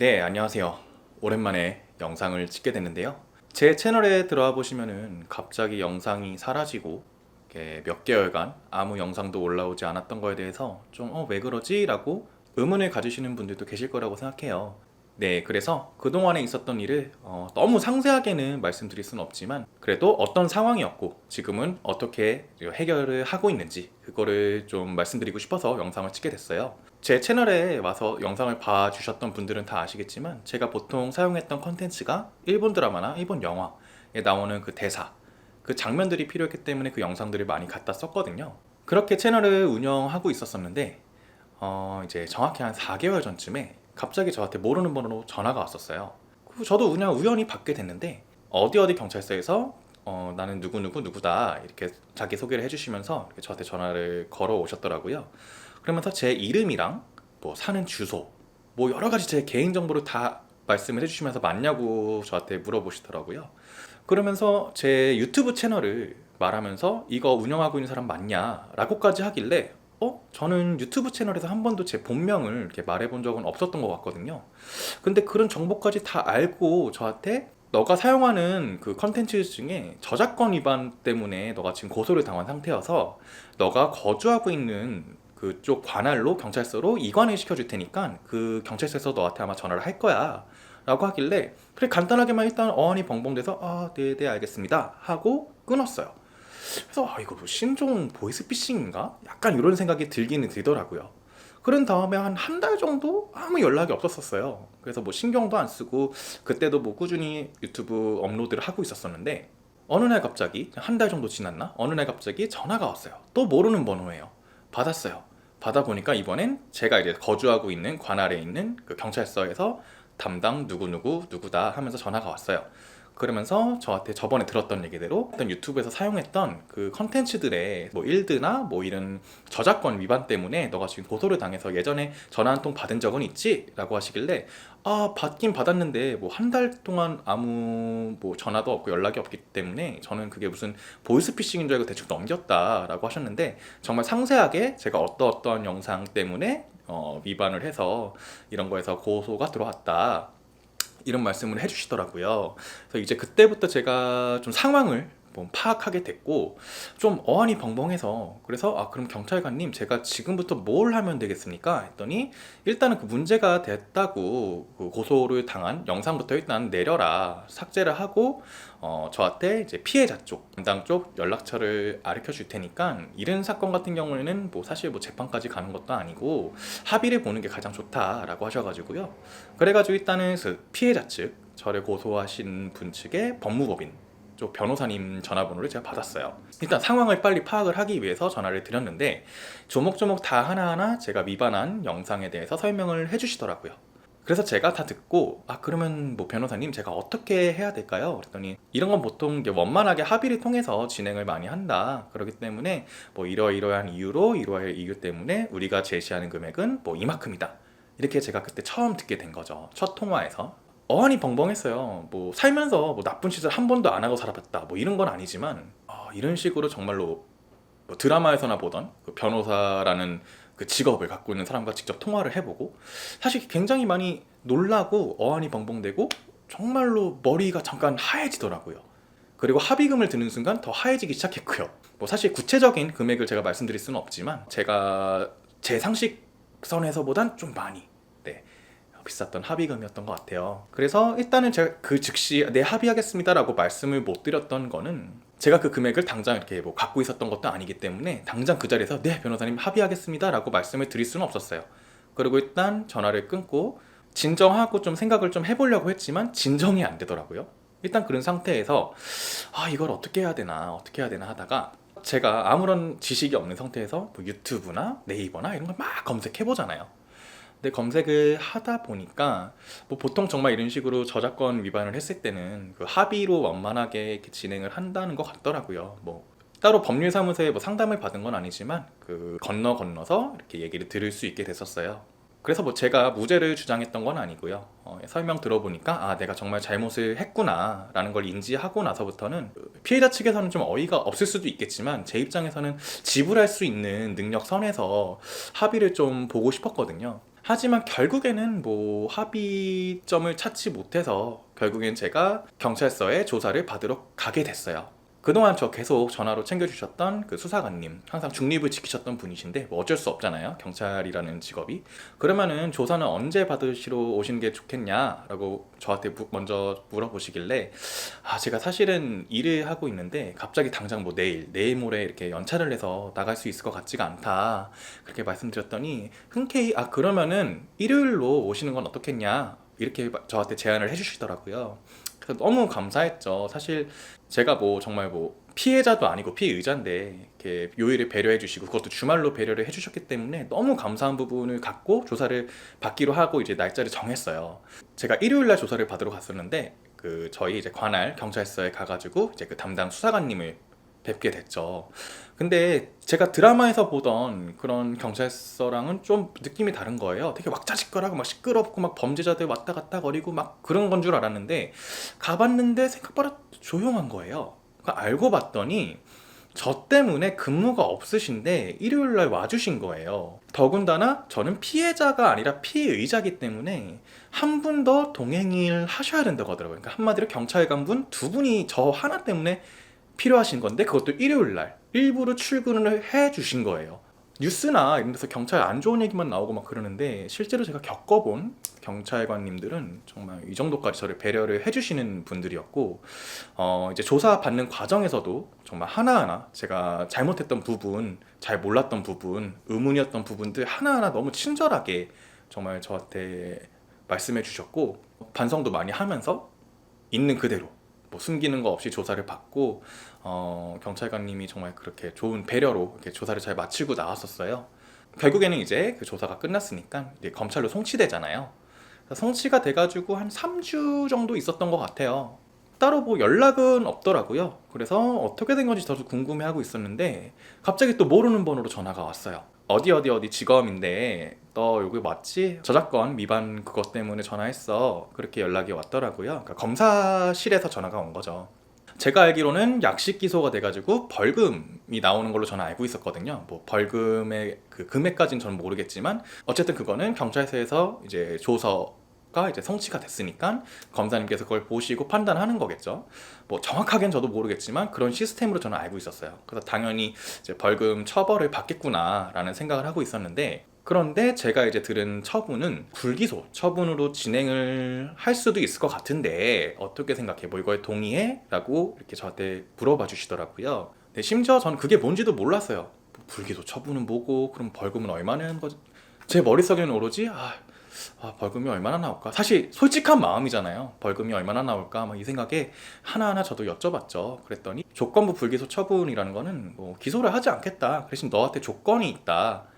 네, 안녕하세요. 오랜만에 영상을 찍게 됐는데요. 제 채널에 들어와 보시면은 갑자기 영상이 사라지고 몇 개월간 아무 영상도 올라오지 않았던 거에 대해서 좀 어, 왜 그러지? 라고 의문을 가지시는 분들도 계실 거라고 생각해요. 네, 그래서 그동안에 있었던 일을 어, 너무 상세하게는 말씀드릴 수는 없지만 그래도 어떤 상황이었고 지금은 어떻게 해결을 하고 있는지 그거를 좀 말씀드리고 싶어서 영상을 찍게 됐어요. 제 채널에 와서 영상을 봐주셨던 분들은 다 아시겠지만 제가 보통 사용했던 컨텐츠가 일본 드라마나 일본 영화에 나오는 그 대사 그 장면들이 필요했기 때문에 그 영상들을 많이 갖다 썼거든요. 그렇게 채널을 운영하고 있었었는데 어, 이제 정확히 한 4개월 전쯤에 갑자기 저한테 모르는 번호로 전화가 왔었어요. 그 저도 그냥 우연히 받게 됐는데 어디 어디 경찰서에서 어, 나는 누구 누구 누구다 이렇게 자기 소개를 해주시면서 저한테 전화를 걸어 오셨더라고요. 그러면서 제 이름이랑 뭐 사는 주소 뭐 여러 가지 제 개인 정보를 다 말씀을 해주시면서 맞냐고 저한테 물어보시더라고요. 그러면서 제 유튜브 채널을 말하면서 이거 운영하고 있는 사람 맞냐라고까지 하길래 어? 저는 유튜브 채널에서 한 번도 제 본명을 이렇게 말해본 적은 없었던 것 같거든요. 근데 그런 정보까지 다 알고 저한테 너가 사용하는 그 컨텐츠 중에 저작권 위반 때문에 너가 지금 고소를 당한 상태여서 너가 거주하고 있는 그쪽 관할로 경찰서로 이관을 시켜줄 테니까 그 경찰서에서 너한테 아마 전화를 할 거야. 라고 하길래 그래 간단하게만 일단 어안이 벙벙대서 아 네네 알겠습니다 하고 끊었어요 그래서 아 이거 뭐 신종 보이스피싱인가? 약간 이런 생각이 들기는 들더라고요 그런 다음에 한 한 달 정도 아무 연락이 없었었어요 그래서 뭐 신경도 안 쓰고 그때도 뭐 꾸준히 유튜브 업로드를 하고 있었었는데 어느 날 갑자기 한 달 정도 지났나? 어느 날 갑자기 전화가 왔어요 또 모르는 번호예요 받았어요 받아 보니까 이번엔 제가 이제 거주하고 있는 관할에 있는 그 경찰서에서 담당 누구누구 누구다 하면서 전화가 왔어요. 그러면서 저한테 저번에 들었던 얘기대로 어떤 유튜브에서 사용했던 그 컨텐츠들의 뭐 일드나 뭐 이런 저작권 위반 때문에 너가 지금 고소를 당해서 예전에 전화 한 통 받은 적은 있지? 라고 하시길래 아 받긴 받았는데 뭐 한 달 동안 아무 뭐 전화도 없고 연락이 없기 때문에 저는 그게 무슨 보이스피싱인 줄 알고 대충 넘겼다 라고 하셨는데 정말 상세하게 제가 어떠 어떠한 영상 때문에 어, 위반을 해서 이런 거에서 고소가 들어왔다 이런 말씀을 해주시더라고요. 그래서 이제 그때부터 제가 좀 상황을 뭐 파악하게 됐고 좀 어안이 벙벙해서 그래서 아 그럼 경찰관님 제가 지금부터 뭘 하면 되겠습니까? 했더니 일단은 그 문제가 됐다고 그 고소를 당한 영상부터 일단 내려라 삭제를 하고 어 저한테 이제 피해자 쪽 담당 쪽 연락처를 알려 줄 테니까 이런 사건 같은 경우에는 뭐 사실 뭐 재판까지 가는 것도 아니고 합의를 보는 게 가장 좋다라고 하셔가지고요. 그래가지고 일단은 그 피해자 측 저를 고소하신 분 측의 법무법인 쪽 변호사님 전화번호를 제가 받았어요. 일단 상황을 빨리 파악을 하기 위해서 전화를 드렸는데 조목조목 다 하나하나 제가 위반한 영상에 대해서 설명을 해주시더라고요. 그래서 제가 다 듣고 아 그러면 뭐 변호사님 제가 어떻게 해야 될까요? 그랬더니 이런 건 보통 원만하게 합의를 통해서 진행을 많이 한다. 그렇기 때문에 뭐 이러이러한 이유로 이러한 이유 때문에 우리가 제시하는 금액은 뭐 이만큼이다. 이렇게 제가 그때 처음 듣게 된 거죠. 첫 통화에서. 어안이 벙벙했어요. 뭐 살면서 뭐 나쁜 짓을 한 번도 안 하고 살아봤다. 뭐 이런 건 아니지만 어, 이런 식으로 정말로 뭐 드라마에서나 보던 그 변호사라는 그 직업을 갖고 있는 사람과 직접 통화를 해보고 사실 굉장히 많이 놀라고 어안이 벙벙대고 정말로 머리가 잠깐 하얘지더라고요. 그리고 합의금을 드는 순간 더 하얘지기 시작했고요. 뭐 사실 구체적인 금액을 제가 말씀드릴 수는 없지만 제가 제 상식선에서보단 좀 많이 네, 비쌌던 합의금이었던 것 같아요. 그래서 일단은 제가 그 즉시 네 합의하겠습니다라고 말씀을 못 드렸던 거는 제가 그 금액을 당장 이렇게 뭐 갖고 있었던 것도 아니기 때문에 당장 그 자리에서 네 변호사님 합의하겠습니다라고 말씀을 드릴 수는 없었어요. 그리고 일단 전화를 끊고 진정하고 좀 생각을 좀 해보려고 했지만 진정이 안 되더라고요. 일단 그런 상태에서 아 이걸 어떻게 해야 되나 어떻게 해야 되나 하다가 제가 아무런 지식이 없는 상태에서 뭐 유튜브나 네이버나 이런 걸 막 검색해 보잖아요. 근데 검색을 하다 보니까 뭐 보통 정말 이런 식으로 저작권 위반을 했을 때는 그 합의로 원만하게 진행을 한다는 것 같더라고요. 뭐 따로 법률사무소에 뭐 상담을 받은 건 아니지만 그 건너 건너서 이렇게 얘기를 들을 수 있게 됐었어요. 그래서 뭐 제가 무죄를 주장했던 건 아니고요. 어, 설명 들어보니까 아 내가 정말 잘못을 했구나라는 걸 인지하고 나서부터는 그 피해자 측에서는 좀 어이가 없을 수도 있겠지만 제 입장에서는 지불할 수 있는 능력 선에서 합의를 좀 보고 싶었거든요. 하지만 결국에는 뭐 합의점을 찾지 못해서 결국엔 제가 경찰서에 조사를 받으러 가게 됐어요. 그동안 저 계속 전화로 챙겨주셨던 그 수사관님, 항상 중립을 지키셨던 분이신데 뭐 어쩔 수 없잖아요. 경찰이라는 직업이. 그러면은 조사는 언제 받으시러 오시는 게 좋겠냐라고 저한테 무- 먼저 물어보시길래 아 제가 사실은 일을 하고 있는데 갑자기 당장 뭐 내일, 내일 모레 이렇게 연차를 내서 나갈 수 있을 것 같지가 않다 그렇게 말씀드렸더니 흔쾌히 아 그러면은 일요일로 오시는 건 어떻겠냐 이렇게 저한테 제안을 해주시더라고요. 너무 감사했죠. 사실 제가 뭐 정말 뭐 피해자도 아니고 피의자인데 이렇게 요일을 배려해 주시고 그것도 주말로 배려를 해 주셨기 때문에 너무 감사한 부분을 갖고 조사를 받기로 하고 이제 날짜를 정했어요. 제가 일요일 날 조사를 받으러 갔었는데 그 저희 이제 관할 경찰서에 가가지고 이제 그 담당 수사관님을 뵙게 됐죠. 근데 제가 드라마에서 보던 그런 경찰서랑은 좀 느낌이 다른 거예요. 되게 왁자지껄하고 막 시끄럽고 막 범죄자들 왔다 갔다 거리고 막 그런 건 줄 알았는데 가봤는데 생각보다 조용한 거예요. 그러니까 알고 봤더니 저 때문에 근무가 없으신데 일요일 날 와주신 거예요. 더군다나 저는 피해자가 아니라 피의자기 때문에 한 분 더 동행을 하셔야 된다고 하더라고요. 그러니까 한마디로 경찰관 분 두 분이 저 하나 때문에 필요하신 건데 그것도 일요일 날 일부러 출근을 해 주신 거예요. 뉴스나 이런 데서 경찰 안 좋은 얘기만 나오고 막 그러는데 실제로 제가 겪어본 경찰관님들은 정말 이 정도까지 저를 배려를 해주시는 분들이었고 어 이제 조사 받는 과정에서도 정말 하나하나 제가 잘못했던 부분, 잘 몰랐던 부분, 의문이었던 부분들 하나하나 너무 친절하게 정말 저한테 말씀해 주셨고 반성도 많이 하면서 있는 그대로 뭐 숨기는 거 없이 조사를 받고 어, 경찰관님이 정말 그렇게 좋은 배려로 이렇게 조사를 잘 마치고 나왔었어요. 결국에는 이제 그 조사가 끝났으니까 이제 검찰로 송치되잖아요. 송치가 돼가지고 한 3주 정도 있었던 것 같아요. 따로 뭐 연락은 없더라고요. 그래서 어떻게 된 건지 저도 궁금해하고 있었는데 갑자기 또 모르는 번호로 전화가 왔어요. 어디 어디 어디 직업인데 너 여기 맞지? 저작권 위반 그것 때문에 전화했어. 그렇게 연락이 왔더라고요. 그러니까 검사실에서 전화가 온 거죠. 제가 알기로는 약식 기소가 돼가지고 벌금이 나오는 걸로 저는 알고 있었거든요. 뭐 벌금의 그 금액까지는 저는 모르겠지만 어쨌든 그거는 경찰서에서 이제 조서 가 이제 성취가 됐으니까 검사님께서 그걸 보시고 판단하는 거겠죠. 뭐 정확하게는 저도 모르겠지만 그런 시스템으로 저는 알고 있었어요. 그래서 당연히 이제 벌금 처벌을 받겠구나라는 생각을 하고 있었는데 그런데 제가 이제 들은 처분은 불기소 처분으로 진행을 할 수도 있을 것 같은데 어떻게 생각해? 뭐 이거에 동의해? 라고 이렇게 저한테 물어봐 주시더라고요. 근데 심지어 저는 그게 뭔지도 몰랐어요. 뭐 불기소 처분은 뭐고 그럼 벌금은 얼마나 하는 거지? 제 머릿속에는 오로지 아, 아, 벌금이 얼마나 나올까? 사실 솔직한 마음이잖아요. 벌금이 얼마나 나올까? 막 이 생각에 하나하나 저도 여쭤봤죠. 그랬더니 조건부 불기소 처분이라는 거는 뭐 기소를 하지 않겠다. 대신 너한테 조건이 있다.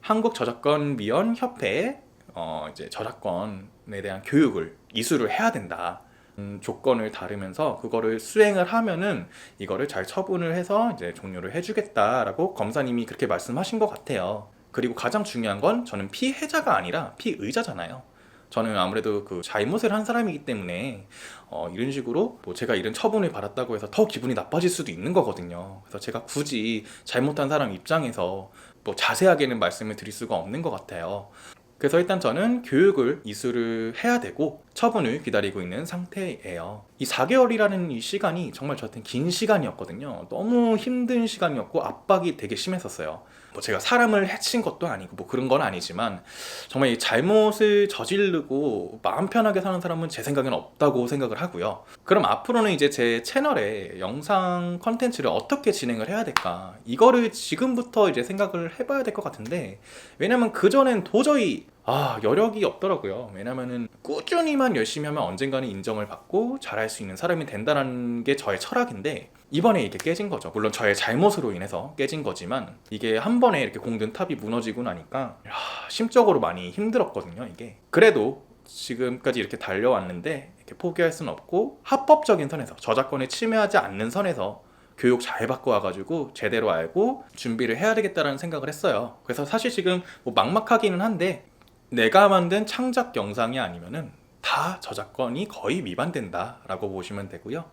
한국 저작권 위원 협회에 어 이제 저작권에 대한 교육을 이수를 해야 된다. 음, 조건을 다루면서 그거를 수행을 하면은 이거를 잘 처분을 해서 이제 종료를 해주겠다라고 검사님이 그렇게 말씀하신 것 같아요. 그리고 가장 중요한 건 저는 피해자가 아니라 피의자잖아요. 저는 아무래도 그 잘못을 한 사람이기 때문에 어, 이런 식으로 뭐 제가 이런 처분을 받았다고 해서 더 기분이 나빠질 수도 있는 거거든요. 그래서 제가 굳이 잘못한 사람 입장에서 뭐 자세하게는 말씀을 드릴 수가 없는 것 같아요. 그래서 일단 저는 교육을 이수를 해야 되고 처분을 기다리고 있는 상태예요. 이 4개월이라는 이 시간이 정말 저한테는 긴 시간이었거든요. 너무 힘든 시간이었고 압박이 되게 심했었어요. 뭐 제가 사람을 해친 것도 아니고 뭐 그런 건 아니지만 정말 이 잘못을 저지르고 마음 편하게 사는 사람은 제 생각에는 없다고 생각을 하고요. 그럼 앞으로는 이제 제 채널에 영상 컨텐츠를 어떻게 진행을 해야 될까? 이거를 지금부터 이제 생각을 해봐야 될 것 같은데 왜냐면 그전엔 도저히 아 여력이 없더라고요. 왜냐면은 꾸준히만 열심히 하면 언젠가는 인정을 받고 잘할 수 있는 사람이 된다는 게 저의 철학인데 이번에 이게 깨진 거죠. 물론 저의 잘못으로 인해서 깨진 거지만 이게 한 번에 이렇게 공든 탑이 무너지고 나니까 야, 심적으로 많이 힘들었거든요. 이게 그래도 지금까지 이렇게 달려왔는데 이렇게 포기할 수는 없고 합법적인 선에서 저작권에 침해하지 않는 선에서 교육 잘 받고 와가지고 제대로 알고 준비를 해야 되겠다라는 생각을 했어요. 그래서 사실 지금 뭐 막막하기는 한데 내가 만든 창작 영상이 아니면은 다 저작권이 거의 위반된다라고 보시면 되고요.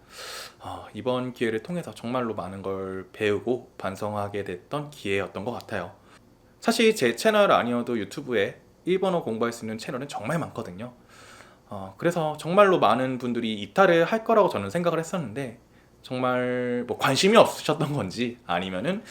어, 이번 기회를 통해서 정말로 많은 걸 배우고 반성하게 됐던 기회였던 것 같아요. 사실 제 채널 아니어도 유튜브에 일본어 공부할 수 있는 채널은 정말 많거든요. 어, 그래서 정말로 많은 분들이 이탈을 할 거라고 저는 생각을 했었는데 정말 뭐 관심이 없으셨던 건지 아니면은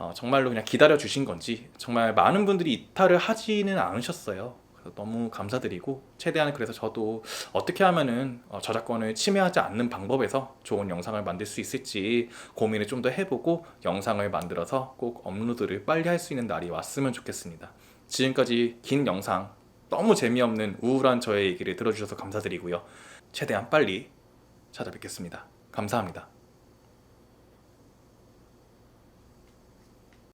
어, 정말로 그냥 기다려 주신 건지 정말 많은 분들이 이탈을 하지는 않으셨어요. 그래서 너무 감사드리고 최대한 그래서 저도 어떻게 하면은 어, 저작권을 침해하지 않는 방법에서 좋은 영상을 만들 수 있을지 고민을 좀 더 해보고 영상을 만들어서 꼭 업로드를 빨리 할 수 있는 날이 왔으면 좋겠습니다. 지금까지 긴 영상 너무 재미없는 우울한 저의 얘기를 들어주셔서 감사드리고요. 최대한 빨리 찾아뵙겠습니다. 감사합니다.